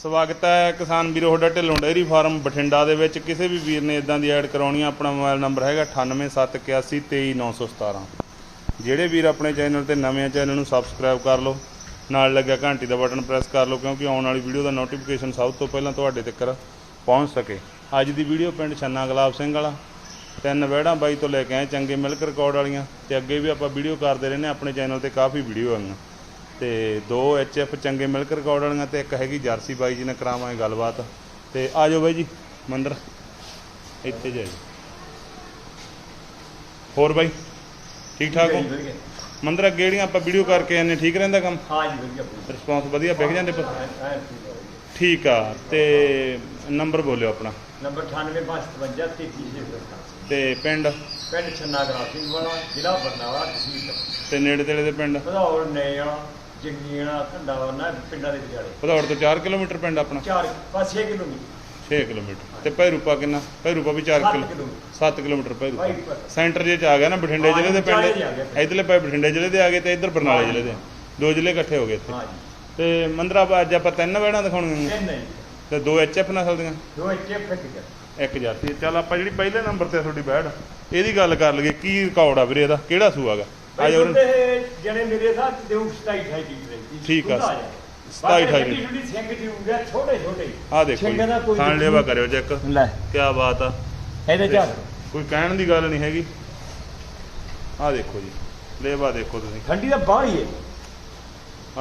ਸਵਾਗਤ ਹੈ ਕਿਸਾਨ ਵੀਰੋ ਤੁਹਾਡਾ ਢਿੱਲੋਂ ਡੇਅਰੀ ਫਾਰਮ ਬਠਿੰਡਾ ਦੇ ਵਿੱਚ। ਕਿਸੇ ਵੀ ਵੀਰ ਨੇ ਇਦਾਂ ਦੀ ਐਡ ਕਰਾਉਣੀ ਆ ਆਪਣਾ ਮੋਬਾਈਲ ਨੰਬਰ ਹੈਗਾ 9871823917 ਜਿਹੜੇ ਵੀਰ ਆਪਣੇ ਚੈਨਲ ਤੇ ਨਵੇਂ ਆ ਚੈਨਲ ਨੂੰ ਸਬਸਕ੍ਰਾਈਬ ਕਰ ਲਓ। ਨਾਲ ਲੱਗਿਆ ਘੰਟੀ ਦਾ ਬਟਨ ਪ੍ਰੈਸ ਕਰ ਲਓ ਕਿਉਂਕਿ ਆਉਣ ਵਾਲੀ ਵੀਡੀਓ ਦਾ ਨੋਟੀਫਿਕੇਸ਼ਨ ਸਭ ਤੋਂ ਪਹਿਲਾਂ ਤੁਹਾਡੇ ਤੱਕ ਪਹੁੰਚ ਸਕੇ। ਅੱਜ ਦੀ ਵੀਡੀਓ ਪਿੰਡ ਛੰਨਾ ਗੁਲਾਬ ਸਿੰਘ ਵਾਲਾ। ਤਿੰਨ ਵਹਿੜਾਂ ਬਾਈ ਤੋਂ ਲੈ ਕੇ ਆਏ ਚੰਗੇ ਮਿਲਕ ਰਿਕਾਰਡ ਵਾਲੀਆਂ। ਤੇ ਅੱਗੇ ਵੀ ਆਪਾਂ ਵੀਡੀਓ ਕਰਦੇ ਰਹਿੰਦੇ ਹਾਂ, ਆਪਣੇ ਚੈਨਲ ਤੇ ਕਾਫੀ ਵੀਡੀਓ ਆਈਆਂ ਤੇ ਦੋ ਐਫ ਚੰਗੇ ਮਿਲਕ ਰਿਕਾਰਡ ਵਾਲੀਆਂ ਤੇ ਇੱਕ ਹੈਗੀ ਜਰਸੀ ਬਾਈ ਜੀ ਨਾਲ ਕਰਾਵਾਂਗੇ ਗੱਲਬਾਤ। ਤੇ ਆ ਜਾਓ ਬਾਈ ਜੀ ਮੰਦਰ। ਇੱਥੇ ਜਾਈ ਹੋਰ ਬਾਈ ਠੀਕ ਠਾਕ ਹੋ? ਮੰਦਰ ਅੱਗੇ ਜਿਹੜੀਆਂ ਆਪਾਂ ਵੀਡੀਓ ਕਰਕੇ ਆਨੇ ਠੀਕ ਰਹਿੰਦਾ ਕੰਮ? ਹਾਂ ਜੀ ਵਧੀਆ ਰਿਸਪੌਂਸ ਵਧੀਆ ਵਿਕ ਜਾਂਦੇ ਪ- ਹਾਂ ਠੀਕ ਆ ਤੇ ਨੰਬਰ ਬੋਲਿਓ ਆਪਣਾ। ਨੰਬਰ 9855 33 ਤੇ ਪਿੰਡ? ਪਿੰਡ ਛੰਨਾ ਸਿੰਘ ਵਾਲਾ ਜ਼ਿਲ੍ਹਾ ਬਰਨਾਲਾ ਤਹਿਸੀਲ। ਤੇ ਨੇੜੇ ਤੇੜੇ ਦੇ ਪਿੰਡ? ਭਦੌੜ ਨੇੜਾ ਜੰਗੀਣਾ ਘੰਡਾ ਨਾ ਪਿੰਡਾਂ ਦੇ ਵਿਚਾਲੇ ਭਦੌੜ ਤੋਂ 4 ਕਿਲੋਮੀਟਰ ਪਿੰਡ ਆਪਣਾ? 4 ਪਾਸੇ ਕਿਲੋਮੀਟਰ। 6 ਕਿਲੋਮੀਟਰ। ਤੇ ਭੈਰੂਪਾ ਕਿੰਨਾ? ਭੈਰੂਪਾ ਵੀ 4 ਸੱਤ kilo kilometre. 7 kilometre Bhairupa. Bhairupa. Centre ਜੇ ਚ ਆ ਗਿਆ ਨਾ ਬਠਿੰਡੇ ਹਾਂ, ਜ਼ਿਲ੍ਹੇ ਦੇ ਵਿਚਾਲੇ ਪਿੰਡ। ਇਧਰਲੇ ਪਏ ਬਠਿੰਡੇ ਜ਼ਿਲ੍ਹੇ ਦੇ ਆ ਗਏ ਤੇ ਇੱਧਰ ਬਰਨਾਲੇ। ਜ਼ਿਲ੍ਹੇ ਦੇ ਦੋ ਜ਼ਿਲ੍ਹੇ ਇਕੱਠੇ ਹੋ ਗਏ ਇੱਥੇ। ਹਾਂ ਜੀ। ਤੇ ਮੰਦਰਾ ਅੱਜ ਆਪਾਂ ਤਿੰਨ ਵੇੜਾਂ ਦਿਖਾਉਣੀਆਂ ਇਹ ਨਹੀਂ ਤੇ ਦੋ ਐਚਐਫ ਨਸਲ ਦੀਆਂ। ਦੋ ਇੱਕੇ ਫਿੱਟ ਇੱਕ ਜਾਤੀ ਚੱਲ ਆਪਾਂ ਜਿਹੜੀ ਪਹਿਲੇ ਨੰਬਰ ਤੇ ਆ ਤੁਹਾਡੀ ਬੈੜ ਇਹਦੀ ਗੱਲ ਕਰ ਲਈਏ ਕੀ ਰਿਕਾਰਡ ਆ ਵੀਰੇ ਇਹਦਾ? ਕਿਹੜਾ ਸੂਆਗਾ ਆ ਜਾ ਉਹਦੇ ਜਿਹੜੇ ਮੇਰੇ ਸਾਥ ਦੇ 27 28 ਲੀਟਰ ਠੀਕ ਆ। ਸਤਾਈ 27 28 ਲੀਟਰ ਸਿੰਘ ਦੀ ਆ ਛੋਟੇ ਛੋਟੇ। ਆ ਦੇਖੋ ਸਿੰਘਾਂ ਦਾ ਕੋਈ ਖਾਣ ਲੇਵਾ ਕਰਿਓ ਚੈੱਕ। ਲੈ। ਕੀ ਬਾਤ ਆ। ਇਹਦੇ ਚੱਲ। ਕੋਈ ਕਹਿਣ ਦੀ ਗੱਲ ਨਹੀਂ ਹੈਗੀ। ਆ ਦੇਖੋ ਜੀ ਲੇਵਾ ਦੇਖੋ ਤੁਸੀਂ। ਠੰਡੀ ਦਾ ਬਾਹਰ ਹੀ ਹੈ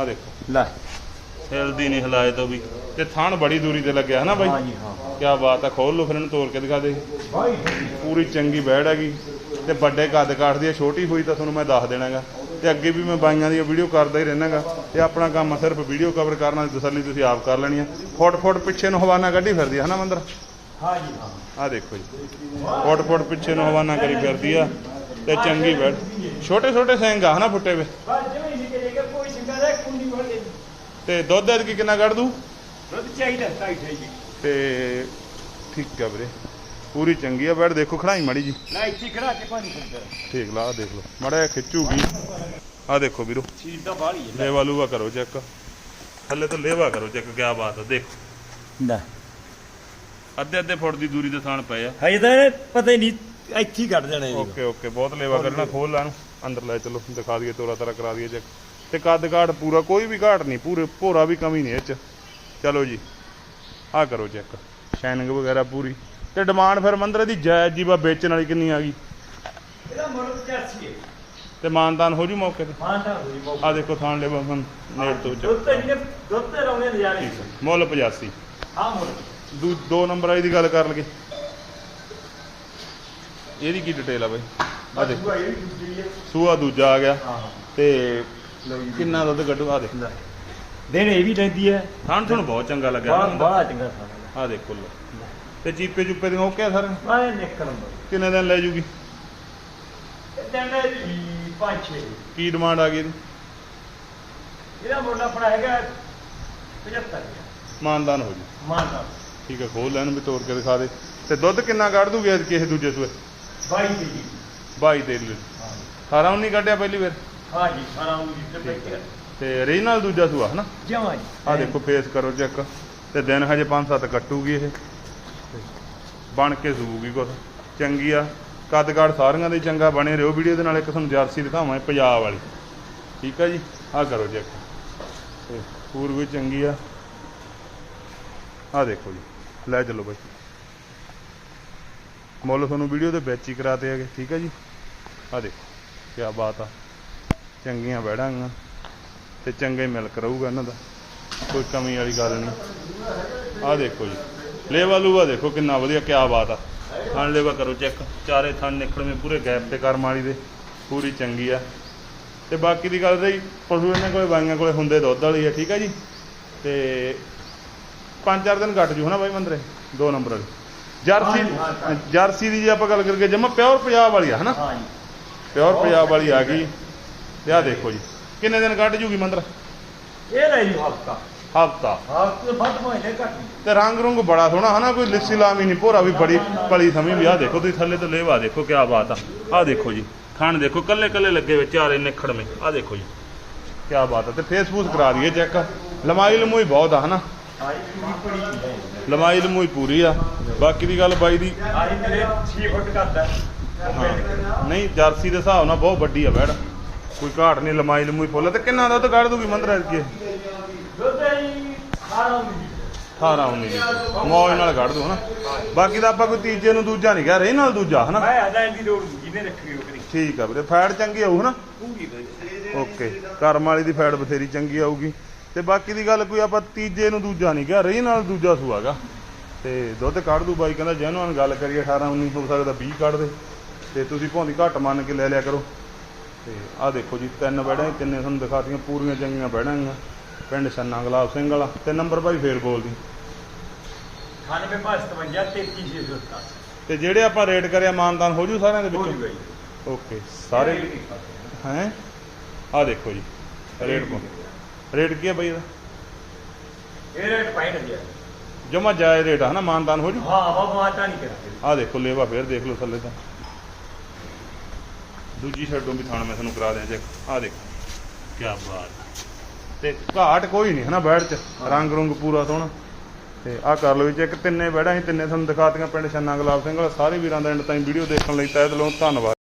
ਆ ਦੇਖੋ। ਲੈ। ਹਿਲਦੀ ਨਹੀਂ ਹਿਲਾਏ ਤੋਂ ਵੀ। ਤੇ ਥਣ ਬੜੀ ਦੂਰੀ ਤੇ ਲੱਗਿਆ ਹਨਾ ਬਾਈ? ਹਾਂ ਜੀ ਹਾਂ। ਕੀ ਬਾਤ ਆ ਖੋਲ ਲਓ ਫਿਰ ਇਹਨੂੰ ਤੋੜ ਕੇ ਦਿਖਾ ਦੇ। ਬਾਹਰ ਹੀ ਪੂਰੀ ਚੰਗੀ ਬੈੜ ਹੈਗੀ। ਤੇ ਵੱਡੇ ਕੱਦ ਕਾਠਦੀ ਆ ਛੋਟੀ ਹੋਈ ਤਾਂ ਤੁਹਾਨੂੰ ਮੈਂ ਦੱਸ ਦੇਣਾਗਾ। ਤੇ ਅੱਗੇ ਵੀ ਮੈਂ ਬਾਈਆਂ ਦੀ ਵੀਡੀਓ ਕਰਦਾ ਹੀ ਰਹਿਣਾਗਾ ਤੇ ਆਪਣਾ ਕੰਮ ਸਿਰਫ ਵੀਡੀਓ ਕਵਰ ਕਰਨਾ ਦੀ ਤਸੱਲੀ ਤੁਸੀਂ ਆਪ ਕਰ ਲੈਣੀ ਆ। ਫੁੱਟ ਫੁੱਟ ਪਿੱਛੇ ਨੂੰ ਹਵਾਨਾ ਕੱਢੀ ਫਿਰਦੀ ਆ ਹਨਾ ਮੰਦਰ? ਹਾਂ ਜੀ ਹਾਂ। ਆ ਦੇਖੋ ਜੀ। ਫੁੱਟ ਫੁੱਟ ਪਿੱਛੇ ਨੂੰ ਹਵਾਨਾ ਕਰੀ ਫਿਰਦੀ ਆ ਤੇ ਚੰਗੀ ਬੈੜ ਛੋਟੇ ਛੋਟੇ ਸਿੰਘ ਆ ਹਨਾ ਫੁੱਟੇ ਵੇ? ਤੇ ਦੁੱਧ ਐਤਕੀ ਕਿੰਨਾ ਕੱਢ ਦੂ ਦੁੱਧ ਚਾਹੀਦਾ ਜੀ ਤੇ ਠੀਕ ਆ ਵੀਰੇ। ਪੂਰੀ ਚੰਗੀ ਆ ਬੈੜ ਦੇਖੋ ਖੜਾਈ ਮੜੀ ਜੀ ਨਾ ਇੱਥੇ ਖੜਾ ਕੇ ਪਾਣੀ ਫਿਰਦਾ ਠੀਕ ਲਾ ਦੇਖ ਲਓ। ਮੜਾ ਖਿੱਚੂਗੀ। ਆ ਦੇਖੋ ਵੀਰੋ। ਚੀਜ਼ ਦਾ ਬਾਹਰ ਹੀ ਹੈ ਲੇਵਾ ਲੂਵਾ ਕਰੋ ਚੈੱਕ। ਥੱਲੇ ਤੋਂ ਲੇਵਾ ਕਰੋ ਚੈੱਕ ਕਿਆ ਬਾਤ ਆ ਦੇਖੋ। ਲੈ। ਅੱਧੇ ਅੱਧੇ ਫੁੱਟ ਦੀ ਦੂਰੀ ਤੇ ਥਾਣ ਪਏ ਆ। ਹਜੇ ਤਾਂ ਪਤਾ ਹੀ ਨਹੀਂ ਇੱਥੇ ਹੀ ਕੱਢ ਦੇਣਾ ਓਕੇ ਓਕੇ ਬਹੁਤ ਲੇਵਾ ਕਰਨਾ ਖੋਲ ਲਾ ਨੂੰ ਅੰਦਰ ਲੈ ਚਲੋ ਦਿਖਾ ਦਈਏ ਤੋਰਾ ਤਰਾ ਕਰਾ ਦਈਏ ਚੈੱਕ। ਤੇ ਕੱਦ ਕਾਠ ਪੂਰਾ ਕੋਈ ਵੀ ਘਾਟ ਨਹੀਂ ਪੂਰੇ ਭੋਰਾ ਵੀ ਕਮੀ ਨਹੀਂ ਇਹ ਚ। ਚਲੋ ਜੀ ਆ ਕਰੋ ਚੈੱਕ। ਸ਼ਾਈਨਿੰਗ ਵਗੈਰਾ ਪੂਰੀ। ਤੇ ਡਿਮਾਂਡ ਫਿਰ ਮੰਦਰ ਦੀ ਜਾਇਜ਼ ਜੀ ਬਾ ਵੇਚਣ ਵਾਲੀ ਕਿੰਨੀ ਆ ਗਈ? ਇਹਦਾ ਮੁੱਲ 85 ਹੈ ਤੇ ਮਾਨਦਾਨ ਹੋ ਜੂ ਮੌਕੇ ਤੇ? ਮਾਨਤਾ ਹੋਈ ਬਹੁਤ ਆ ਦੇਖੋ ਥਾਣ ਲੇਵਾ ਹੁਣ ਨੇੜ ਤੋਂ ਚੈੱਕ ਦੁੱਧ ਤੇ ਜਿਹਨੇ ਦੁੱਧ ਤੇ ਲਾਉਣੇ ਨਜ਼ਾਰੇ। ਹੈ ਮੁੱਲ 85 ਹਾਂ ਮੁੱਲ। ਦੂ ਦੋ ਨੰਬਰ ਵਾਲੀ ਦੀ ਗੱਲ ਕਰ ਲਗੇ ਇਹਦੀ ਕੀ ਡਿਟੇਲ ਆ ਬਾਈ? ਆ ਦੇਖ। ਹੈ ਸੂਆ ਦੂਜਾ ਆ ਗਿਆ। ਹਾਂ। ਹਾਂ ਤੇ ਜੀ। ਕਿੰਨਾ ਦੁੱਧ ਕੱਢੂ? ਆ ਦੇਖ। ਲੈ। ਦਿਨ ਇਹ ਵੀ ਲੈਂਦੀ ਹੈ। ਥਾਣ ਤੁਹਾਨੂੰ ਬਹੁਤ ਚੰਗਾ ਲੱਗਿਆ ਬਾਹਰ ਚੰਗਾ ਆ ਦੇਖੋ ਲੋ। ਤੇ ਚੀਪੇ ਚੁੱਪੇ ਦੇ ਓਕੇ ਆ ਸਰ ਨੰਬਰ ਕਿੰਨੇ ਦਿਨ ਲੈ ਜੂਗੀ? ਦਿਨ ਹੈ ਜੀ ਕੀ ਡਿਮਾਂਡ ਆ ਗਈ ਇਹਦੀ? ਇਹਦਾ ਮੁੱਲ ਆਪਣਾ ਹੈਗਾ 75 ਮਾਨਦਾਨ ਹੋ ਜੂ। ਮਾਨਤਾ ਠੀਕ ਹੈ ਖੋਲ ਲੈਣ ਵੀ ਤੋੜ ਕੇ ਦਿਖਾ ਦੇ। ਤੇ ਦੁੱਧ ਕਿੰਨਾ ਕੱਢ ਦੂਗੇ ਅੱਜ ਕਿਸੇ ਦੂਜੇ ਸੂਏ? 22 ਦੀ ਜੀ। 22 ਦੇ ਲਈ 18 19 ਕੱਢਿਆ ਪਹਿਲੀ ਵਾਰ? ਹਾਂ ਜੀ ਸਾਰਾ ਉਹ ਬੈਠੇ ਤੇ ਰੀਜਨਲ ਦੂਜਾ ਸੂਆ ਹਨਾ? ਜਮਾ ਜੀ। ਆ ਦੇਖੋ ਫੇਸ ਕਰੋ ਚੈੱਕ ਤੇ ਦਿਨ ਹਜੇ 5-7 ਕੱਟੂਗੀ ਇਹ। ਬਣ ਕੇ ਸੂਗੀ ਕੁਛ। ਚੰਗੀ ਆ। ਕੱਦ ਕਾਠ ਸਾਰੀਆਂ ਦੇ ਚੰਗਾ ਬਣੇ ਰਹੋ। ਵੀਡੀਓ ਦੇ ਨਾਲ ਇੱਕ ਤੁਹਾਨੂੰ ਜਰਸੀ ਦਿਖਾਵਾਂ ਪੰਜਾਬ ਵਾਲੀ। ਠੀਕ ਆ ਜੀ? ਆ ਕਰੋ ਚੈੱਕ ਤੇ ਪੂਰ ਵੀ ਚੰਗੀ ਆ। ਆ ਦੇਖੋ ਜੀ। ਲੈ ਚੱਲੋ ਬਾਈ। ਮੁੱਲ ਤੁਹਾਨੂੰ ਵੀਡੀਓ ਦੇ ਵਿੱਚ ਹੀ ਕਰਾਤੇ ਹੈਗੇ। ਠੀਕ ਆ ਜੀ? ਆ ਦੇਖੋ ਕੀ ਬਾਤ ਆ। ਚੰਗੀਆਂ ਬੈੜਾਂਗੀਆਂ ਤੇ ਚੰਗੇ ਮਿਲਕ ਰਹੂਗਾ ਇਹਨਾਂ ਦਾ। ਕੋਈ ਕਮੀ ਵਾਲੀ ਗੱਲ ਨਹੀਂ। ਆਹ ਦੇਖੋ ਜੀ। ਲੇਵਾ ਲੂਵਾ ਦੇਖੋ ਕਿੰਨਾ ਵਧੀਆ ਕਿਆ ਬਾਤ ਆ। ਥਣ ਲੇਵਾ ਕਰੋ ਚੈੱਕ। ਚਾਰੇ ਥਣ ਨਿਕਲਵੇਂ ਪੂਰੇ ਗੈਪ ਤੇ ਕਰਮ ਵਾਲੀ ਦੇ। ਪੂਰੀ ਚੰਗੀ ਆ। ਤੇ ਬਾਕੀ ਦੀ ਗੱਲ ਰਹੀ ਪਸ਼ੂ ਇਹਨਾਂ ਕੋਲੇ ਬਾਈਆਂ ਕੋਲੇ ਹੁੰਦੇ ਦੁੱਧ ਵਾਲੀ ਆ ਠੀਕ ਆ ਜੀ? ਤੇ ਪੰਜ ਚਾਰ ਦਿਨ ਘੱਟ ਜੂ ਹਨਾ ਬਾਈ ਮੰਦਰੇ? ਦੋ ਨੰਬਰ ਵਾਲੀ। ਜਰਸੀ। ਜਰਸੀ ਦੀ ਜੇ ਆਪਾਂ ਗੱਲ ਕਰਕੇ ਜਮਾ ਪਿਓਰ ਪੰਜਾਬ ਵਾਲੀ ਆ ਹਨਾ? ਪਿਓਰ ਪੰਜਾਬ ਵਾਲੀ ਆ ਗਈ। ਤੇ ਆਹ ਦੇਖੋ ਜੀ ਕਿੰਨੇ ਦਿਨ ਕੱਢ ਜੂਗੀ ਮੰਦਰ? ਇਹ ਲੈ ਜੀ ਹਫਤਾ। ਹਫਤਾ ਹਫ਼ਤੇ ਵੱਧ ਮਹੀਨੇ ਨਹੀਂ। ਤੇ ਰੰਗ ਰੁੰਗ ਬੜਾ ਸੋਹਣਾ ਹਨਾ? ਕੋਈ ਲਿੱਸੀ ਲਾਮੀ ਨਹੀਂ ਭੋਰਾ ਵੀ ਬੜੀ ਪਲੀ ਸਮੀ ਵੀ ਆ। ਦੇਖੋ ਤੁਸੀਂ ਥੱਲੇ ਤੋਂ ਲੇਵਾ ਦੇਖੋ ਕੀ ਬਾਤ ਆ। ਆ ਦੇਖੋ ਜੀ ਖਾਣ ਦੇਖੋ ਕੱਲੇ ਕੱਲੇ ਲੱਗੇ ਵਿੱਚ ਚਾਰੇ ਨਿਖੜ ਮੇ। ਆ ਦੇਖੋ ਜੀ ਕੀ ਬਾਤ ਆ। ਤੇ ਫੇਸਬੁੱਕ ਕਰਾ ਦਈਏ ਚੈੱਕ ਲਮਾਈ ਲਮੂਈ ਬਹੁਤ ਆ ਹਨਾ? ਲੰਮਾਈ ਲਮੂਈ ਪੂਰੀ ਆ। ਬਾਕੀ ਦੀ ਗੱਲ ਬਾਈ ਦੀ ਆਈ ਤੇਰੇ 6 ਫੁੱਟ ਕਰਦਾ ਹਾਂ। ਨਹੀਂ ਜਰਸੀ ਦੇ ਹਿਸਾਬ ਨਾਲ ਬਹੁਤ ਵੱਡੀ ਆ ਬੈੜ ਕੋਈ ਘਾਟ ਨਹੀਂ ਲੰਮਾਈ ਲਮੂਈ ਫੁੱਲ ਤੇ ਕਿੰਨਾ ਦੁੱਧ ਕੱਢ ਦੂਗੀ ਮੰਦਰ ਕੇ? 18 19 ਲੀਟਰ ਮੌਜ ਨਾਲ ਕੱਢ ਦੂ ਹਨਾ। ਬਾਕੀ ਦਾ ਆਪਾਂ ਕੋਈ ਤੀਜੇ ਨੂੰ ਦੂਜਾ ਨਹੀਂ ਕਹਿ ਰਹੇ ਨਾਲ ਦੂਜਾ ਹਨਾ। ਮੈਂ ਆਦਾ ਇਹਦੀ ਲੋੜ ਜਿਹਨੇ ਰੱਖੀ ਉਹ ਕਰੀ ਠੀਕ ਆ ਵੀਰੇ ਫੈਟ ਚੰਗੀ ਆਊ ਹਨਾ। ਓਕੇ ਕਰਮ ਵਾਲੀ ਦੀ ਫੈਟ ਬਥੇਰੀ ਚੰਗੀ ਆਊਗੀ। ਤੇ ਬਾਕੀ ਦੀ ਗੱਲ ਕੋਈ ਆਪਾਂ ਤੀਜੇ ਨੂੰ ਦੂਜਾ ਨਹੀਂ ਕਹਿ ਰਹੀ ਨਾਲ ਦੂਜਾ ਸੂਆਗਾ ਤੇ ਦੁੱਧ ਕੱਢ ਦੂ ਬਾਈ ਕਹਿੰਦਾ ਜੈਨੂਅਨ ਗੱਲ ਕਰੀਏ 18 19 ਹੋ ਸਕਦਾ 20 ਕੱਢ ਦੇ। ਤੇ ਤੁਸੀਂ ਭੌਂਦੀ ਘੱਟ ਮੰਨ ਕੇ ਲੈ ਲਿਆ ਕਰੋ। ਤੇ ਆਹ ਦੇਖੋ ਜੀ ਤਿੰਨ ਬੈੜਾਂ ਤਿੰਨੇ ਤੁਹਾਨੂੰ ਦਿਖਾਤੀਆਂ ਪੂਰੀਆਂ ਚੰਗੀਆਂ ਬੈੜਾਂ ਗੀਆਂ। ਪਿੰਡ ਛੰਨਾ ਗੁਲਾਬ ਸਿੰਘ ਵਾਲਾ ਤੇ ਨੰਬਰ ਭਾਈ ਫੇਰ ਬੋਲਦੀ 98 55 33670 ਤੇ ਜਿਹੜੇ ਆਪਾਂ ਰੇਟ ਕਰਿਆ ਮਾਨਦਾਨ ਹੋ ਜੂ ਸਾਰਿਆਂ ਦੇ ਵਿੱਚੋਂ? ਓਕੇ ਸਾਰੇ ਹੈ? ਆਹ ਦੇਖੋ ਜੀ ਰੇਟ ਕੋ ਰੇਟ ਕੀ ਹੈ ਇਹਦਾ? ਇਹ ਰੇਟ 65 ਦਿਆ ਜਮਾ ਜਾਇਜ਼ ਰੇਟ ਆ ਹਨਾ? ਮਾਨਦਾਨ ਹੋ ਜੂ? ਹਾਂ ਬਾਬਾ ਮਾਤਾ ਨਹੀਂ ਕਰਾਂਗੇ। ਆਹ ਦੇਖੋ ਲੇਵਾ ਫੇਰ ਦੇਖ ਲਓ ਥੱਲੇ ਤਾਂ। ਦੂਜੀ ਸਾਈਡੋਂ ਵੀ ਥਾਣ ਮੈਂ ਤੁਹਾਨੂੰ ਕਰਾ ਦਿਆਂ ਚੈੱਕ ਆਹ ਦੇਖੋ। ਕੀ ਬਾਤ। ਤੇ ਘਾਟ ਕੋਈ ਨਹੀਂ ਹਨਾ ਬੈੜ ਚ ਰੰਗ ਰੁੰਗ ਪੂਰਾ ਸੋਹਣਾ। ਤੇ ਆਹ ਕਰ ਲਓ ਵੀ ਚੈੱਕ ਤਿੰਨੇ ਬੈੜਾਂ ਸੀ ਤਿੰਨੇ ਤੁਹਾਨੂੰ ਦਿਖਾਤੀਆਂ ਪਿੰਡ ਛੰਨਾ ਗੁਲਾਬ ਸਿੰਘ ਵਾਲਾ ਸਾਰੇ ਵੀਰਾਂ ਦਾ ਐਂਡ ਤਾਈਂ ਵੀਡੀਓ ਦੇਖਣ ਲਈ ਤਹਿ ਦਿਲੋਂ ਧੰਨਵਾਦ।